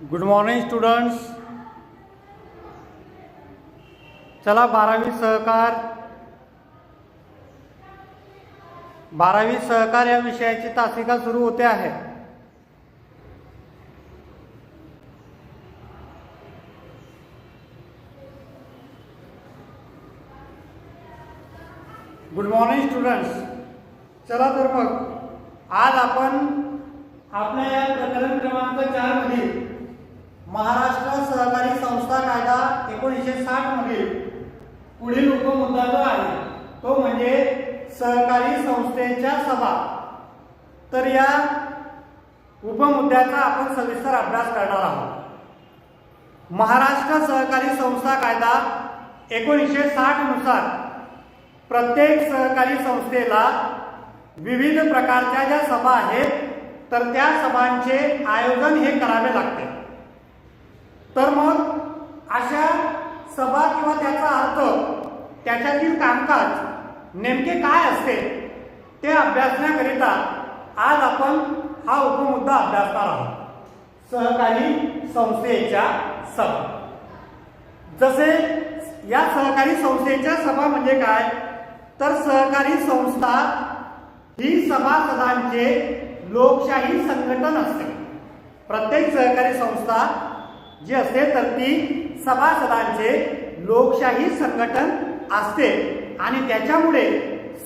Good morning students चला बारावी सहकार. बारावी सहकार या विषयाची तासिका सुरू होते आहे. गुड मॉर्निंग स्टुडंट्स चला तर मग आज आपण आपल्या या प्रकरण क्रमांक चार मधील महाराष्ट्र सहकारी संस्था कायदा एकोणीसशे साठ मधील पुढील उपमुद्दा जो आहे. तो म्हणजे सहकारी संस्थेच्या सभा. तर या उपमुद्द्याचा आपण सविस्तर अभ्यास करणार आहोत. महाराष्ट्र सहकारी संस्था कायदा एकोणीसशे साठनुसार प्रत्येक सहकारी संस्थेला विविध प्रकारच्या ज्या सभा आहेत तर त्या सभांचे आयोजन हे करावे लागते. तर मग अशा सभा किंवा त्याचा अर्थ त्याच्यातील कामकाज नेमके काय असते ते अभ्यासण्याकरिता आज आपण हा उपमुद्दा अभ्यासणार आहोत. सहकारी संस्थेच्या सभा. जसे या सहकारी संस्थेच्या सभा म्हणजे काय? तर सहकारी संस्था ही सभासदांचे लोकशाही संघटन असते. प्रत्येक सहकारी संस्था जी असते तर ती सभासदांचे लोकशाही संघटन असते. आणि त्याच्यामुळे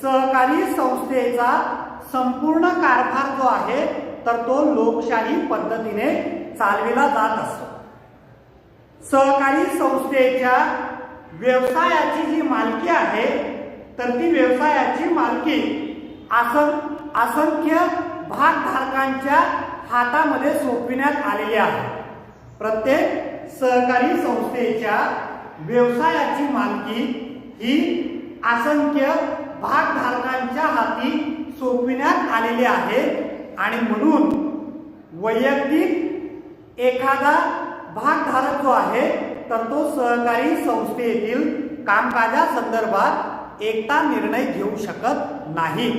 सहकारी संस्थेचा संपूर्ण कारभार जो आहे तर तो लोकशाही पद्धतीने चालविला जात असतो. सहकारी संस्थेच्या व्यवसायाची जी मालकी आहे तर ती व्यवसायाची मालकी असं असंख्य भागधारकांच्या हातामध्ये सोपविण्यात आलेली आहे. प्रत्येक सहकारी संस्थेच्या व्यवसायाची मालकी ही असंख्य भागधारकांच्या हाती सोपविण्यात आलेली आहे. आणि म्हणून वैयक्तिक एखादा भागधारक जो आहे तर तो सहकारी संस्थेतील कामकाजासंदर्भात एकता निर्णय घेऊ शकत नाही.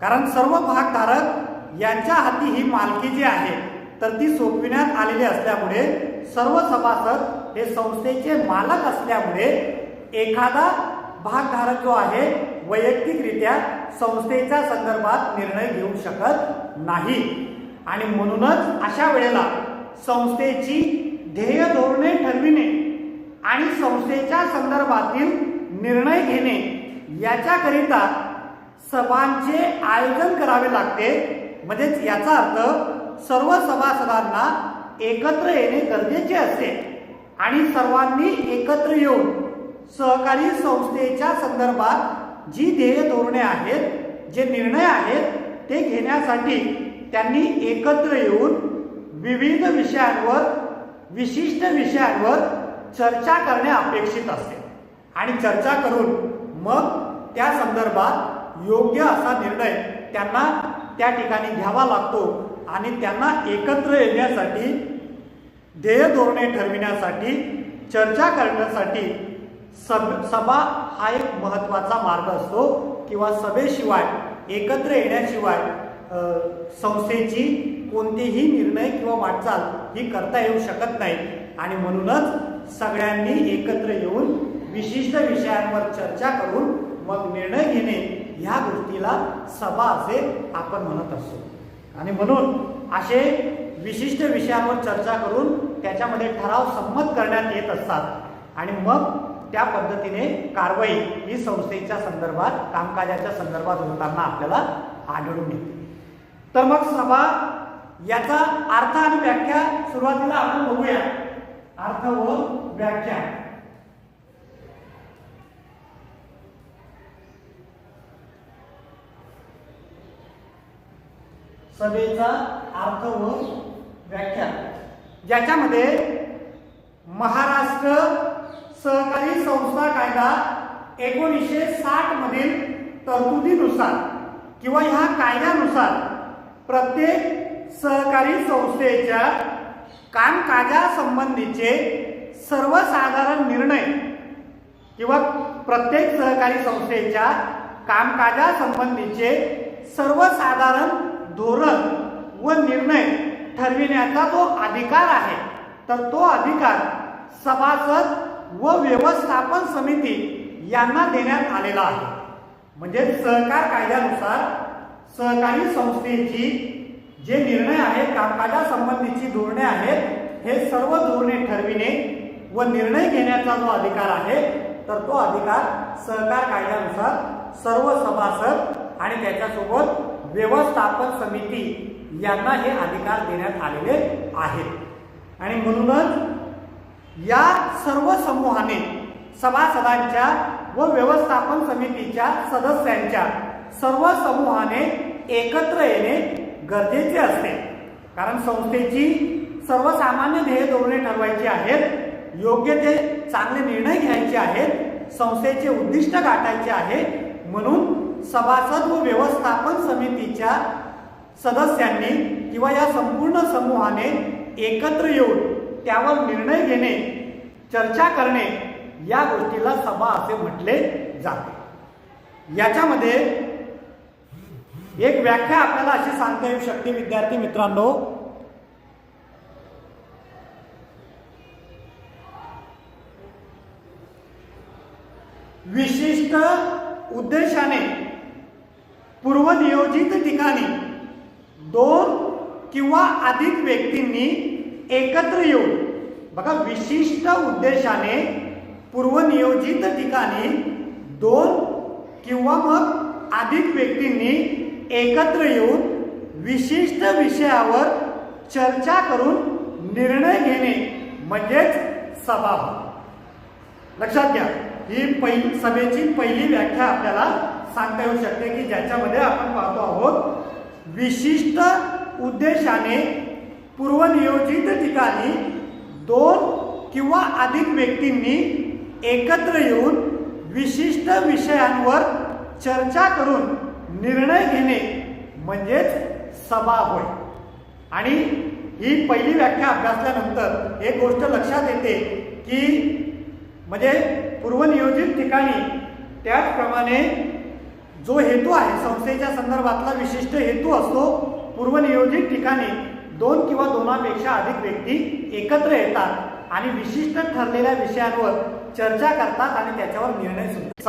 कारण सर्व भागधारक यांच्या हाती ही मालकी जी आहे तर ती सोपविण्यात आलेली असल्यामुळे सर्व सभासद हे संस्थेचे मालक असल्यामुळे एखादा भागधारक जो आहे वैयक्तिकरित्या संस्थेच्या संदर्भात निर्णय घेऊ शकत नाही. आणि म्हणूनच अशा वेळेला संस्थेची ध्येय धोरणे ठरविणे आणि संस्थेच्या संदर्भातील निर्णय घेणे याच्याकरिता सभांचे आयोजन करावे लागते. म्हणजेच याचा अर्थ सर्व सभासदांना एकत्र येणे गरजेचे असते. आणि सर्वांनी एकत्र येऊन सहकारी संस्थेच्या संदर्भात जी ध्येय धोरणे आहेत जे निर्णय आहेत ते घेण्यासाठी त्यांनी एकत्र येऊन विविध विषयांवर विशिष्ट विषयांवर चर्चा करणे अपेक्षित असते. आणि चर्चा करून मग त्या संदर्भात योग्य असा निर्णय त्यांना त्या ठिकाणी घ्यावा लागतो आणि त्यांना एकत्र येण्यासाठी ध्येय धोरणे ठरविण्यासाठी चर्चा करण्यासाठी सब सभा हा एक महत्त्वाचा मार्ग असतो. किंवा सभेशिवाय एकत्र येण्याशिवाय संस्थेची कोणतेही निर्णय किंवा वाटचाल ही करता येऊ शकत नाही. आणि म्हणूनच सगळ्यांनी एकत्र येऊन विशिष्ट विषयांवर चर्चा करून मग निर्णय घेणे ह्या गोष्टीला सभा असे आपण म्हणत असतो. आणि म्हणून असे विशिष्ट विषयांवर चर्चा करून त्याच्यामध्ये ठराव संमत करण्यात येत असतात. आणि मग त्या पद्धतीने कारवाई ही संस्थेच्या संदर्भात कामकाजाच्या संदर्भात होताना आपल्याला आढळून येते. तर मग सभा याचा अर्थ आणि व्याख्या सुरुवातीला आपण बघूया. अर्थ व व्याख्या. सभेचा अर्थ व व्याख्या. ज्याच्यामध्ये महाराष्ट्र सहकारी संस्था कायदा एकोणीसशे साठ मधील तरतुदीनुसार किंवा ह्या कायद्यानुसार प्रत्येक सहकारी संस्थेच्या कामकाजासंबंधीचे सर्वसाधारण निर्णय किंवा प्रत्येक सहकारी संस्थेच्या कामकाजासंबंधीचे सर्वसाधारण धोरण व निर्णय ठरविण्याचा जो अधिकार आहे. तर तो अधिकार सभासद व व्यवस्थापन समिती यांना देण्यात आलेला आहे. म्हणजे सहकार कायद्यानुसार सहकारी संस्थेची जे निर्णय आहेत कामकाजासंबंधीची धोरणे आहेत हे सर्व धोरणे ठरविणे व निर्णय घेण्याचा जो अधिकार आहे तर तो अधिकार सहकार कायद्यानुसार सर्व सभासद आणि त्याच्यासोबत व्यवस्थापन समिती यांना हे अधिकार देण्यात आलेले आहेत. आणि म्हणूनच या सर्व समूहाने सभासदांच्या व व्यवस्थापन समितीच्या सदस्यांच्या सर्व समूहाने एकत्र येणे गरजेचे असते. कारण संस्थेची सर्वसामान्य ध्येय धोरणे ठरवायची आहेत योग्य ते चांगले निर्णय घ्यायचे आहेत संस्थेचे उद्दिष्ट गाठायचे आहे म्हणून सभासद व व्यवस्थापन समितीच्या सदस्यांनी किंवा या संपूर्ण समूहाने एकत्र येऊन त्यावर निर्णय घेणे चर्चा करणे या गोष्टीला सभा असे म्हटले जाते. याच्यामध्ये एक व्याख्या आपल्याला अशी सांगता येऊ शकते विद्यार्थी मित्रांनो. विशिष्ट उद्देशाने पूर्वनियोजित ठिकाणी दोन किंवा अधिक व्यक्तींनी एकत्र येऊन बघा विशिष्ट उद्देशाने पूर्वनियोजित ठिकाणी दोन किंवा मग अधिक व्यक्तींनी एकत्र येऊन विशिष्ट विषयावर चर्चा करून निर्णय घेणे म्हणजेच सभा. लक्षात घ्या ही पहिली सभेची पहिली व्याख्या आपल्याला सांगता येऊ शकते की ज्याच्यामध्ये आपण पाहतो आहोत विशिष्ट उद्देशाने पूर्वनियोजित ठिकाणी दोन किंवा अधिक व्यक्तींनी एकत्र येऊन विशिष्ट विषयांवर चर्चा करून निर्णय घेणे म्हणजेच सभा होय. आणि ही पहिली व्याख्या अभ्यासल्यानंतर एक गोष्ट लक्षात येते की म्हणजे पूर्वनियोजित ठिकाणी त्याचप्रमाणे जो हेतू आहे संस्थेच्या संदर्भातला विशिष्ट हेतू असतो पूर्वनियोजित ठिकाणी दोन किंवा दोनापेक्षा अधिक व्यक्ती एकत्र येतात आणि विशिष्ट ठरलेल्या विषयांवर चर्चा करतात आणि त्याच्यावर निर्णय सुद्धा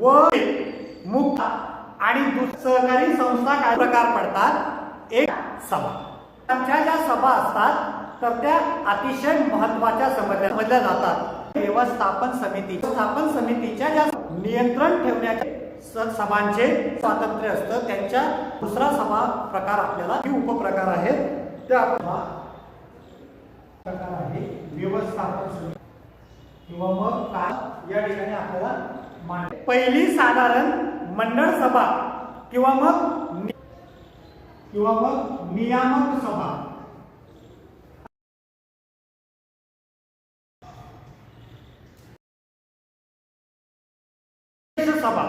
व मुक्त आणि सहकारी संस्था काय प्रकार पडतात? एक सभा. आमच्या ज्या सभा असतात तर त्या अतिशय महत्त्वाच्या समजल्या समजल्या जातात. व्यवस्थापन समिती. व्यवस्थापन समितीच्या ज्या नियंत्रण ठेवण्याचे सभांचे स्वातंत्र्य असतं त्यांच्या दुसरा सभा प्रकार आपल्याला ही उपप्रकार आहेत. त्या प्रकार आहे व्यवस्थापन समिती. किंवा मग काय? या ठिकाणी आपल्याला मांड पहिली साधारण मंडळ सभा किंवा मग किंवा मग नियामक सभा. सभा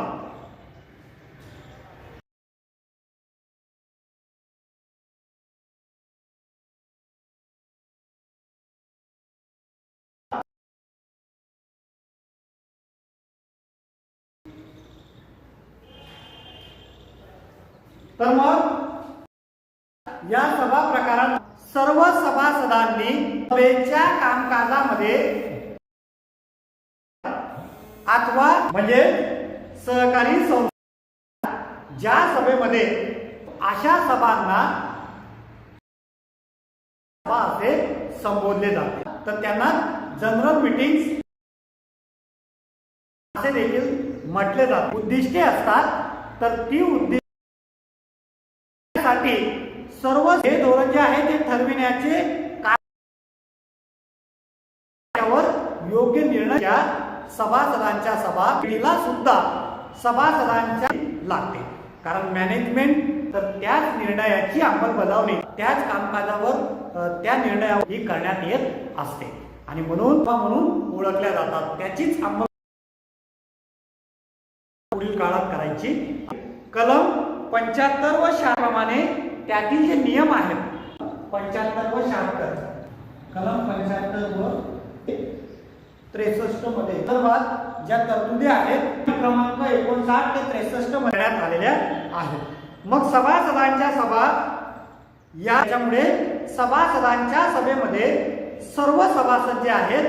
तर मग या सभा प्रकारात सर्व सभासदांनी सभेच्या कामकाजामध्ये अथवा म्हणजे सहकारी संस्था ज्या सभेमध्ये अशा सभांना सभा असे संबोधले जाते. तर त्यांना जनरल मीटिंग असे देखील म्हटले जाते. उद्दिष्टे असतात तर ती उद्दिष्ट सर्व हे धोरण जे आहे ते ठरविण्याचे योग्य निर्णय या सभासदांच्या सभा पिढीला सुद्धा सभासदांच्या लागते. कारण मॅनेजमेंट तर त्याच निर्णयाची अंमलबजावणी त्याच कामकाजावर त्या निर्णयावर ही करण्यात येत असते. आणि म्हणून म्हणून ओळखल्या जातात. त्याचीच अंमल पुढील काळात करायची. कलम पंच्याहत्तर व प्रमाणे त्यातील जे नियम आहेत पंच्याहत्तर व शहात्तर कलम पंच्याहत्तर व त्रेसष्टमध्ये. सर्वात ज्या तरतुदी आहेत क्रमांक एकोणसाठ ते त्रेसष्ट करण्यात आलेल्या आहेत. मग सभासदांच्या सभा याच्यामुळे सभासदांच्या सभेमध्ये सर्व सभासद जे आहेत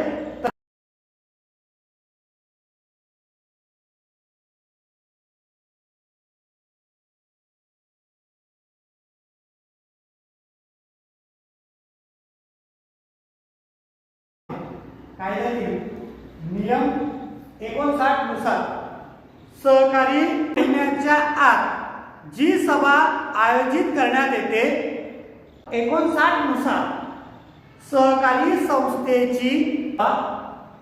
कायद्यातील नियम एकोणसाठनुसार. सहकारी महिन्याच्या आत जी सभा आयोजित करण्यात येते एकोणसाठनुसार सहकारी संस्थेची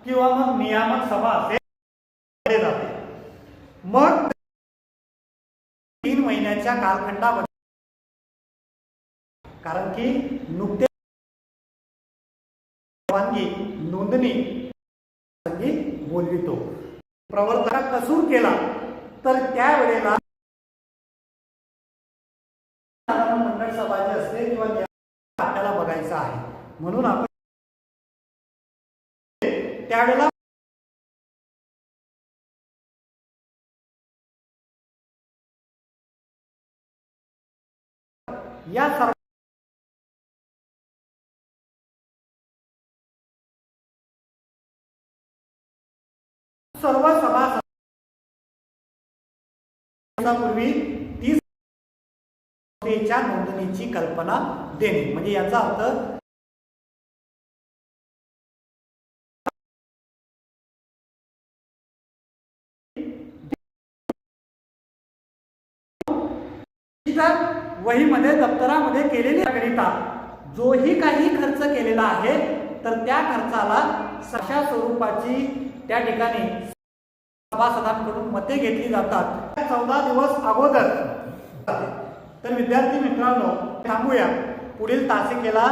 किंवा मग नियामक सभा असे जाते. मग तीन महिन्याच्या कालखंडामध्ये कारण की नुकते परवानगी नोंदणी बोलवितो. प्रवर्तक कसूर केला तर त्यावेळेला मंडळ सभा असते किंवा आपल्याला बघायचं आहे. म्हणून आपण त्यावेळेला या सर्व सर्व सभासदांपूर्वी तीस संस्थेच्या नोंदणीची कल्पना देणे. म्हणजे याचा अर्थ तर वहीमध्ये दप्तरामध्ये केलेली करिता जोही काही खर्च केलेला आहे तर त्या खर्चाला सशा स्वरूपाची त्या ठिकाणी सभासदांकडून मते घेतली जातात. चौदा दिवस अगोदर. तर विद्यार्थी मित्रांनो थांबूया. पुढील तासिकेला